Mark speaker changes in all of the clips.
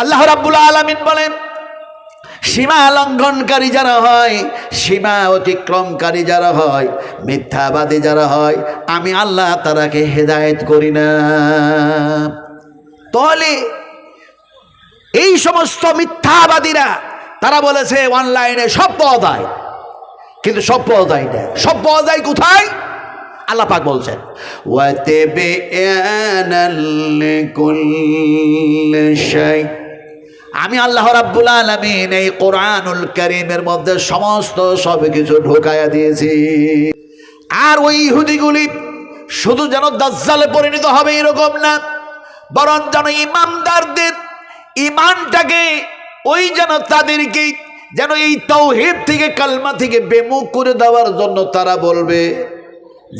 Speaker 1: আল্লাহ রাব্বুল আলামিন বলেন, সীমা লঙ্ঘনকারী যারা হয়, সীমা অতিক্রমকারী যারা হয়, মিথ্যাবাদী যারা হয়, আমি আল্লাহ তারাকে হেদায়েত করি না। তাহলে এই সমস্ত মিথ্যাবাদীরা, তারা বলেছে অনলাইনে সব পাওয়া যায়। কিন্তু সব পাওয়া যায় না। সব পাওয়া যায় কোথায়? আল্লাহ বলছেন ওয়াতেবে আমি আল্লাহ রাব্বুল আলামিন এই কোরআনুল করিমের মধ্যে সমস্ত সব কিছু ঢোকায়া দিয়েছি। আর ওই ইহুদিগুলি শুধু যেন দাজ্জালে পরিণত হবে এরকম না, বরং যেন ইমানদারদের ইমানটাকে ওই যেন তাদেরকে যেন এই তৌহিদ থেকে, কালমা থেকে বেমুখ করে দেওয়ার জন্য তারা বলবে,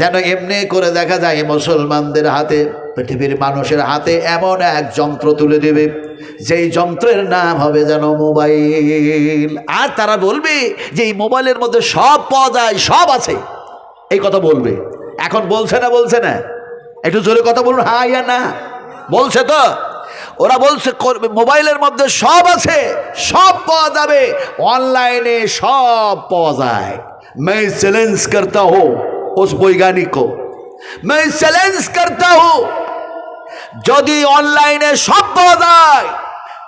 Speaker 1: যেন এমনি করে দেখা যায় মুসলমানদের হাতে, পৃথিবীর মানুষের হাতে এমন এক যন্ত্র তুলে দেবে। যেই যন্ত্রের নাম হবে যেন মোবাইল আর তারা বলবে যে এই মোবাইলের মধ্যে সব পাওয়া যায় সব আছে এই কথা বলবে এখন বলছে না বলছে না একটু জোরে কথা বলুন হ্যাঁ ইয়া না বলছে তো ওরা বলছে করবে মোবাইলের মধ্যে সব আছে সব পাওয়া যাবে অনলাইনে সব পাওয়া যায় मैं चैलेंज करता हूं उस वैज्ञानिक को मैं चैलेंज करता हूं যদি অনলাইনে সব পাওয়া যায়,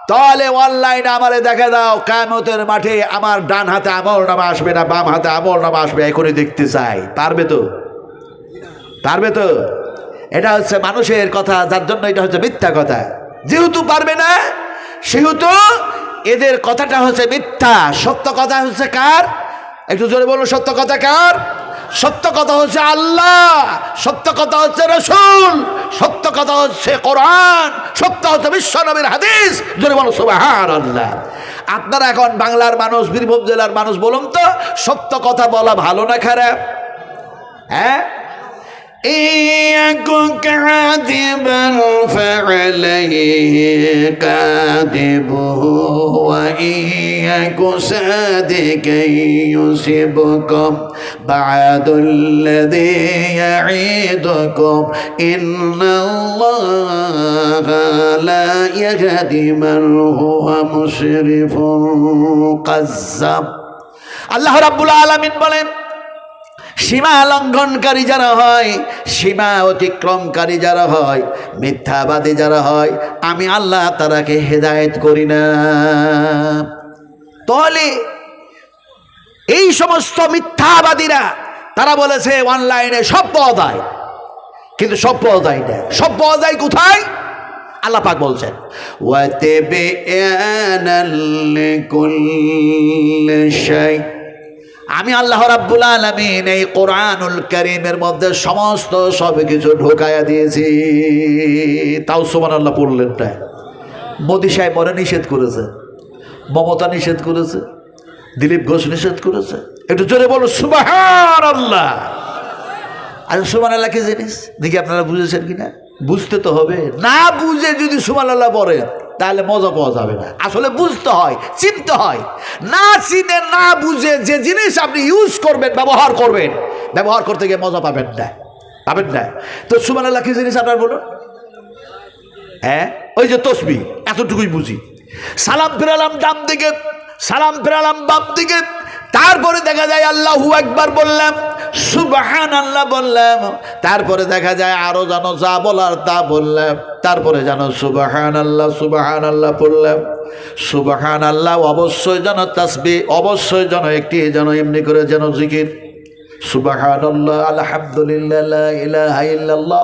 Speaker 1: তাহলে অনলাইনে আমারে দেখা দাও কামতের মাঠে আমার ডান হাতে আমল নামা আসবে না, বাম হাতে আমল নামা আসবে, এখনই দেখতে চাই। পারবে তো? পারবে তো? এটা হচ্ছে মানুষের কথা, যার জন্য এটা হচ্ছে মিথ্যা কথা। যেহেতু পারবে না, সেহেতু এদের কথাটা হচ্ছে মিথ্যা। সত্য কথা হচ্ছে কার? একটু জোরে বলুন, সত্য কথা কার? সত্য কথা হচ্ছে আল্লাহ, সত্য কথা হচ্ছে রসুল, সত্য কথা হচ্ছে কোরআন, সত্য হচ্ছে বিশ্বনবীর হাদিস। যদি বলো সুবাহার আল্লাহ আপনারা এখন বাংলার মানুষ, বীরভূম জেলার মানুষ বলুন তো, সত্য কথা বলা ভালো না খারাপ? হ্যাঁ?
Speaker 2: إياك كاذبا فعليه كاذب وإياك صادقا يصبكم بعد الذي يعيدكم إن الله لا يهدي من هو مسرف كذاب
Speaker 1: الله رب العالمين بلين সীমা লঙ্ঘনকারী যারা হয়, সীমা অতিক্রমকারী যারা হয়, মিথ্যাবাদী যারা হয়, আমি আল্লাহ তারাকে হেদায়েত করি না। তাহলে এই সমস্ত মিথ্যাবাদীরা, তারা বলেছে, অনলাইনে সব পাওয়া যায় কিন্তু সব পাওয়া যায় না। সব পাওয়া যায় কোথায় আল্লাপাক বলছেন
Speaker 2: ওয়াতে বে
Speaker 1: আমি আল্লাহ রাব্বুল আলামিন এই কোরআনুল করিমের মধ্যে সমস্ত সব কিছু ঢোকায়া দিয়েছি। তাও সুমান আল্লাহ পড়লেন না। মোদি সাহেব মনে নিষেধ করেছে, মমতা নিষেধ করেছে, দিলীপ ঘোষ নিষেধ করেছে। একটু জোরে বলো সুবাহান আল্লাহ আর সুমান আল্লাহ কি জিনিস? দেখি আপনারা বুঝেছেন কিনা? বুঝতে তো হবে। না বুঝে যদি সুমান আল্লাহ বলেন তাহলে মজা পাওয়া যাবে না। আসলে বুঝতে হয়, চিনতে হয়। না চিনে, না বুঝে যে জিনিস আপনি ইউজ করবেন, ব্যবহার করবেন, ব্যবহার করতে গিয়ে মজা পাবেন না। পাবেন না। তো সুমান আল্লাহ কি জিনিস আপনার বলুন? হ্যাঁ? ওই যে তসবি, এতটুকুই বুঝি। সালাম ফেরালাম ডাম দিকে, সালাম ফেরালাম বাম দিকে, তারপরে দেখা যায় আল্লাহু একবার বললাম সুবাহান আল্লাহ বললাম। তারপরে দেখা যায় আরও জানো যা বলার তা বললাম। তারপরে জানো সুবাহান আল্লাহ সুবাহান আল্লাহ পড়লাম সুবাহান আল্লাহ অবশ্যই যেন তাসবি, অবশ্যই যেন একটি যেন এমনি করে যেন জিকির। সুবাহান আল্লাহ আলহামদুলিল্লাহ ইলাহা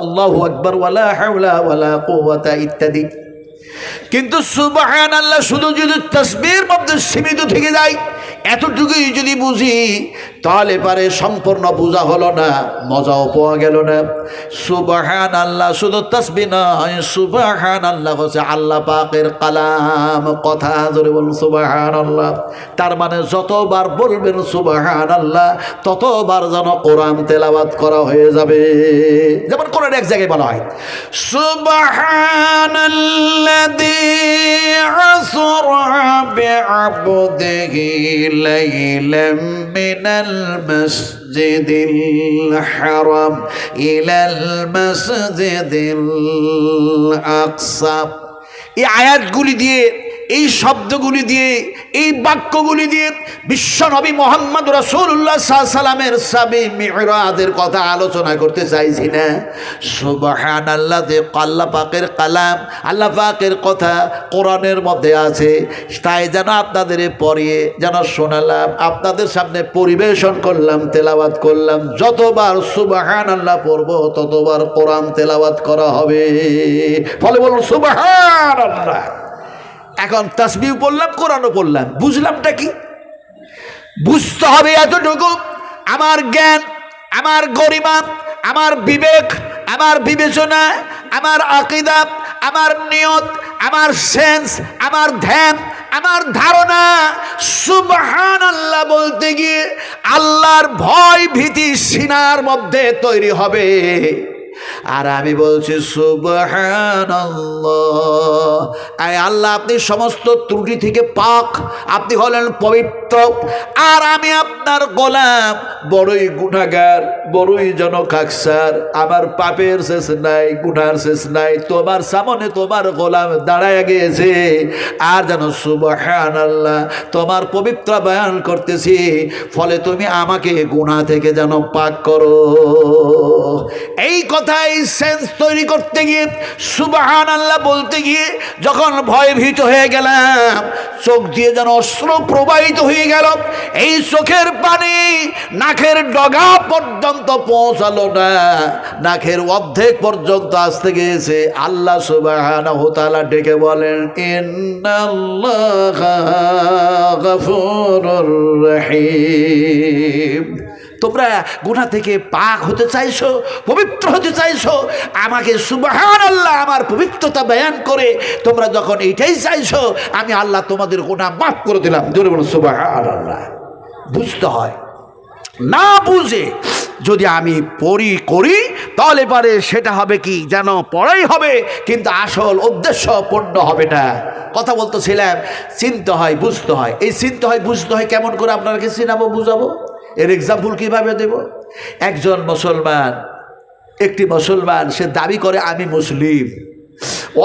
Speaker 1: আল্লাহু আকবার ওয়ালা হাওলা ওয়ালা কুওয়াতা ইত্যাদি। কিন্তু সুবাহান আল্লাহ শুধু যদি তসবির মধ্যে সীমিত থেকে যায়, এতটুকুই যদি বুঝি তাহলে পারে সম্পূর্ণ বোঝা হলো না মজাও পাওয়া গেল না সুবাহান আল্লাহ শুধু তসবি নয় সুবাহান আল্লাহ হচ্ছে আল্লাহ পাকের কালাম কথা ধরে বলুন সুবাহান আল্লাহ তার মানে যতবার বলবেন সুবাহান আল্লাহ ততবার যেন কোরআন তেলাবাদ করা হয়ে যাবে যেমন কোরআন এক জায়গায় বলা হয়
Speaker 2: سبحان الذي أسرى بعبده ليلا من المسجد الحرام إلى المسجد الأقصى
Speaker 1: এই আয়াতগুলি দিয়ে এই শব্দগুলি দিয়ে, এই বাক্যগুলি দিয়ে বিশ্ব নবী মোহাম্মদ রসুল্লাহ সাল্লামের সাবি মেহরাদের কথা আলোচনা করতে চাইছি না। সুবাহান আল্লাহ দে আল্লাহ পাকের কালাম, আল্লাহ পাকের কথা কোরআনের মধ্যে আছে। তাই যেন আপনাদের পড়িয়ে যেন শোনালাম, আপনাদের সামনে পরিবেশন করলাম, তেলাওয়াত করলাম। যতবার সুবাহান আল্লাহ পড়ব, ততবার কোরআন তেলাওয়াত করা হবে। ফলে বলুন সুবাহান আল্লাহ এখন তাসবিহ পড়লাম, কোরআনও পড়লাম। বুঝলামটা কি? বুঝতে হবে এতটুকু। আমার জ্ঞান, আমার গরিমা, আমার বিবেক, আমার বিবেচনা, আমার আকিদা, আমার নিয়ত, আমার সেন্স, আমার ধ্যান, আমার ধারণা। সুবহান আল্লাহ বলতে গিয়ে আল্লাহর ভয় ভীতি সিনার মধ্যে তৈরি হবে। আর আমি বলছি আল্লাহ, আপনি সমস্ত ত্রুটি থেকে পাক। আপনি হলেন পবিত্র। আর আমি আপনার গোলাম। বড়ই গুণাগার বড়ই জনকাকসার আমার পাপের শেষ নাই গুনার শেষ নাই। তোমার সামনে তোমার গোলাম দাঁড়ায় গিয়েছে। আর যেন সুবহান আল্লাহ তোমার পবিত্র বয়ান করতেছি। ফলে তুমি আমাকে গুণা থেকে যেন পাক করো। এই কথাই সেন্স তৈরি করতে গিয়ে সুবাহান আল্লাহ বলতে গিয়ে যখন ভয়ভীত হয়ে গেলাম, চোখ দিয়ে যেন অস্ত্র প্রবাহিত হয়ে গেল, এই চোখের পানি নাকের ডগা পর্যন্ত পৌঁছালো না। নাকের অর্ধেক পর্যন্ত আসতে গিয়েছে। আল্লাহ সুবাহান হোতালা ডেকে বলেন, ইন্নাল্লাহা রহিম। তোমরা গুণা থেকে পাক হতে চাইছো, পবিত্র হতে চাইছো, আমাকে সুবাহান আল্লাহ আমার পবিত্রতা বয়ান করে তোমরা যখন এইটাই চাইছো, আমি আল্লাহ তোমাদের গুণা মাফ করে দিলাম। জোরে বলো সুবাহান আল্লাহ বুঝতে হয়। না বুঝে যদি আমি পড়ি করি, তাহলে পারে সেটা হবে কি যেন পড়াই হবে, কিন্তু আসল উদ্দেশ্য পূর্ণ হবে না। কথা বলতেছিলাম, চিনতে হয়, বুঝতে হয়। এই চিনতে হয়, বুঝতে হয়, কেমন করে আপনাকে চিনাবো, বুঝাবো? এর এক্সাম্পল কীভাবে দেব? একজন মুসলমান, একটি মুসলমান, সে দাবি করে, আমি মুসলিম।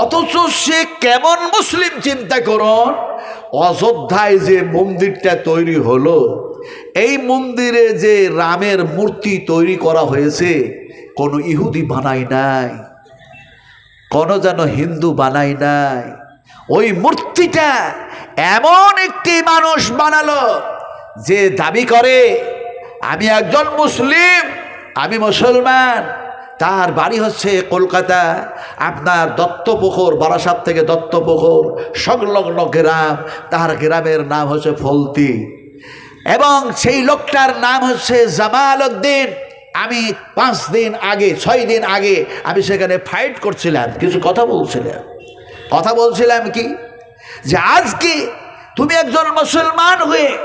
Speaker 1: অথচ সে কেমন মুসলিম চিন্তা করুন? অযোধ্যায় যে মন্দিরটা তৈরি হলো, এই মন্দিরে যে রামের মূর্তি তৈরি করা হয়েছে, কোনো ইহুদি বানায় নাই, কোনো যেন হিন্দু বানায় নাই। ওই মূর্তিটা এমন একটি মানুষ বানালো, যে দাবি করে আমি একজন মুসলিম, আমি মুসলমান। তার বাড়ি হচ্ছে কলকাতা। আপনার দত্তপুকুর, বারাসাত থেকে দত্তপুকুর, সংলগ্ন গ্রাম। তার গ্রামের নাম হচ্ছে ফলতি। এবং সেই লোকটার নাম হচ্ছে জামাল উদ্দিন। আমি পাঁচ দিন আগে, ছয় দিন আগে আমি সেখানে ফাইট করছিলাম। কিছু কথা বলছিলাম। কথা বলছিলাম কি? যে আজকে তুমি একজন মুসলমান হয়ে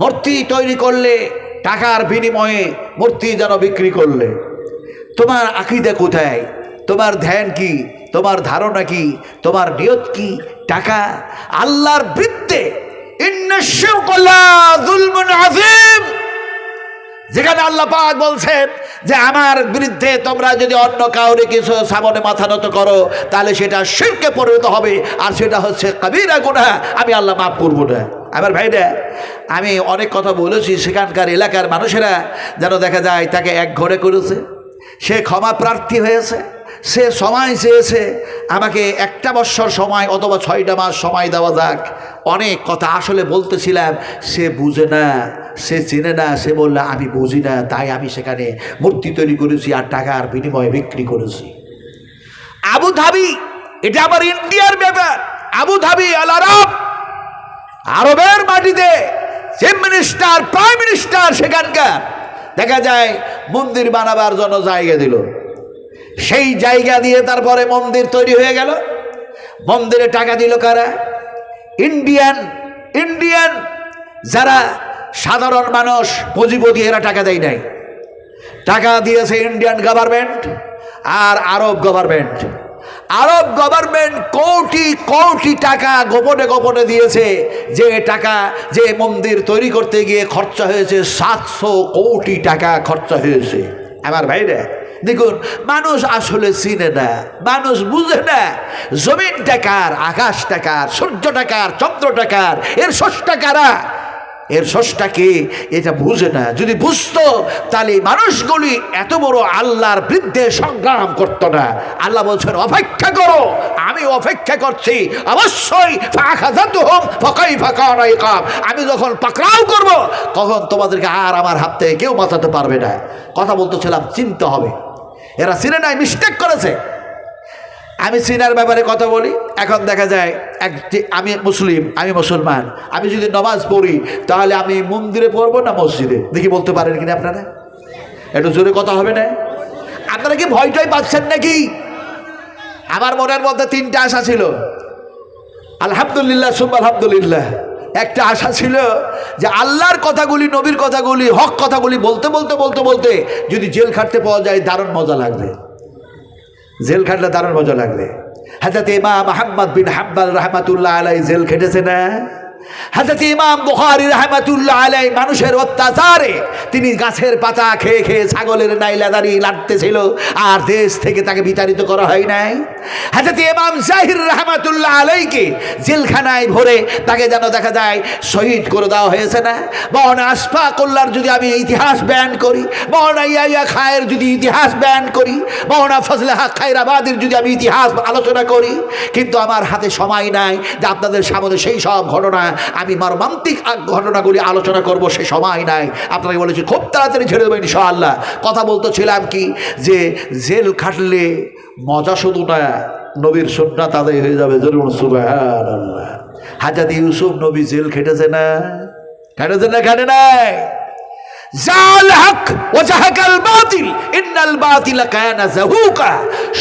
Speaker 1: মূর্তি তৈরি করলে টাকার বিনিময়ে মূর্তি যেন বিক্রি করলে। তোমার আকিদা কোথায়? তোমার ধ্যান কি? তোমার ধারণা কি? তোমার নিয়ত কি? টাকা আল্লাহর বৃত্তে যেখানে আল্লাহ পাক বলছেন যে, আমার বিরুদ্ধে তোমরা যদি অন্য কাউরে কিছু সামনে মাথা নত করো, তাহলে সেটা শিরকে পরিণত হবে, আর সেটা হচ্ছে কবিরা গুণা আমি আল্লাহ মাফ করব না। আমার ভাইরা আমি অনেক কথা বলেছি সেখানকার এলাকার মানুষেরা যেন দেখা যায় তাকে এক ঘরে করেছে, সে ক্ষমা প্রার্থী হয়েছে, সে সময় চেয়েছে, আমাকে একটা বৎসর সময় অথবা ছয়টা মাস সময় দেওয়া যাক। অনেক কথা আসলে বলতেছিলাম, সে বুঝে না, সে চেনে না, সে বললে, আমি বুঝি না, তাই আমি সেখানে মূর্তি তৈরি করেছি আর টাকার বিনিময়ে বিক্রি করেছি। আবু ধাবি এটা আবার ইন্ডিয়ার ব্যাপার। আবু ধাবি আল আরব। আরবের মাটিতে চিফ মিনিস্টার প্রাইম মিনিস্টার সেখানকার, দেখা যায় মন্দির বানাবার জন্য জায়গা দিল। সেই জায়গা দিয়ে তারপরে মন্দির তৈরি হয়ে গেল। মন্দিরে টাকা দিল কারা? ইন্ডিয়ান ইন্ডিয়ান যারা সাধারণ মানুষ, পুঁজিপতি এরা টাকা দেয় নাই। টাকা দিয়েছে ইন্ডিয়ান গভর্নমেন্ট আর আরব গভর্নমেন্ট আরব গভর্নমেন্ট কোটি কোটি টাকা গোপনে গোপনে দিয়েছে। যে টাকা, যে মন্দির তৈরি করতে গিয়ে খরচা হয়েছে, সাতশো কোটি টাকা খরচা হয়েছে। আমার ভাইরা, দেখুন, মানুষ আসলে চিনে না, মানুষ বুঝে না জমিন টাকার আকাশ টাকার সূর্য টাকার চন্দ্র টাকার এর ষষ্ঠা কারা? এর ষষ্ঠাকে এটা বুঝে না। যদি বুঝতো, তাহলে মানুষগুলি এত বড় আল্লাহর বিরুদ্ধে সংগ্রাম করতো না। আল্লাহ বলছেন, অপেক্ষা করো, আমি অপেক্ষা করছি। অবশ্যই কানা ইকাব। আমি যখন পাকড়াও করব, তখন তোমাদেরকে আর আমার হাত থেকে কেউ বাঁচাতে পারবে না। কথা বলতেছিলাম, চিনতে হবে। এরা নাই মিস্টেক করেছে। আমি সিনার ব্যাপারে কথা বলি। এখন দেখা যায় এক আমি মুসলিম, আমি মুসলমান। আমি যদি নমাজ পড়ি, তাহলে আমি মন্দিরে পড়ব না মসজিদে? দেখি বলতে পারেন কিনা আপনারা? একটু জোরে কথা হবে না? আপনারা কি ভয়টাই পাচ্ছেন নাকি? আমার মনের মধ্যে তিনটা আশা ছিল। আলহামদুলিল্লাহ সুম আলহামদুলিল্লাহ। একটা আশা ছিল যে আল্লাহর কথাগুলি, নবীর কথাগুলি, হক কথাগুলি বলতে বলতে বলতে বলতে যদি জেল খাটতে পাওয়া যায়, দারুণ মজা লাগবে। জেল খাটলে দারুণ মজা লাগবে। হাজরত ইমাম আহম্মদ বিন হাম্বাল রহমাতুল্লাহ আলাই জেল খেটেছে না? হাজরত ইমাম বুখারি রহমাতুল্লাহ আলাই মানুষের অত্যাচারে তিনি গাছের পাতা খেয়ে খেয়ে ছাগলের নাইলা দাঁড়িয়ে লাড়তেছিল আর দেশ থেকে তাকে বিতাড়িত করা হয় নাই। হাজরত ইমাম জাহির রহমাতুল্লাহ আলাইকে জেলখানায় ভরে তাকে যেন দেখা যায় শহীদ করে দেওয়া হয়েছে না। মহানা আসফা কল্লার যদি আমি ইতিহাস বয়ান করি মহানা ইয়াইয়া খায়ের যদি ইতিহাস বয়ান করি মহানা ফজলে খায়রাবাদের যদি আমি ইতিহাস আলোচনা করি, কিন্তু আমার হাতে সময় নাই যে আপনাদের সামনে সেই সব ঘটনা আমি মর্মান্তিক ঘটনাগুলি আলোচনা করব, সে সময় নাই। আপনাকে বলেছি, খুব তাড়াতাড়ি ছেড়ে দেবো ইনশাআল্লাহ। কথা বলতেছিলাম কি, যে জেল খাটলে মজা শুধু না, নবীর সন্না তাদের হয়ে যাবে, জরুর সুবাহ ইউসুফ নবী জেল খেটেছে না? খেটেছে না, খেটে নাই?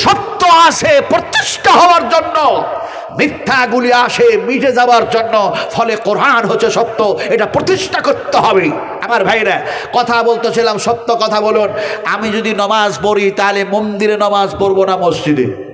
Speaker 1: সত্য আসে প্রতিষ্ঠা হওয়ার জন্য মিথ্যাগুলি আসে, মিটে যাওয়ার জন্য। ফলে কোরআন হচ্ছে সত্য, এটা প্রতিষ্ঠা করতে হবে। আমার ভাইরা কথা বলতেছিলাম, সত্য কথা বলুন। আমি যদি নমাজ পড়ি, তাহলে মন্দিরে নমাজ পড়ব না মসজিদে।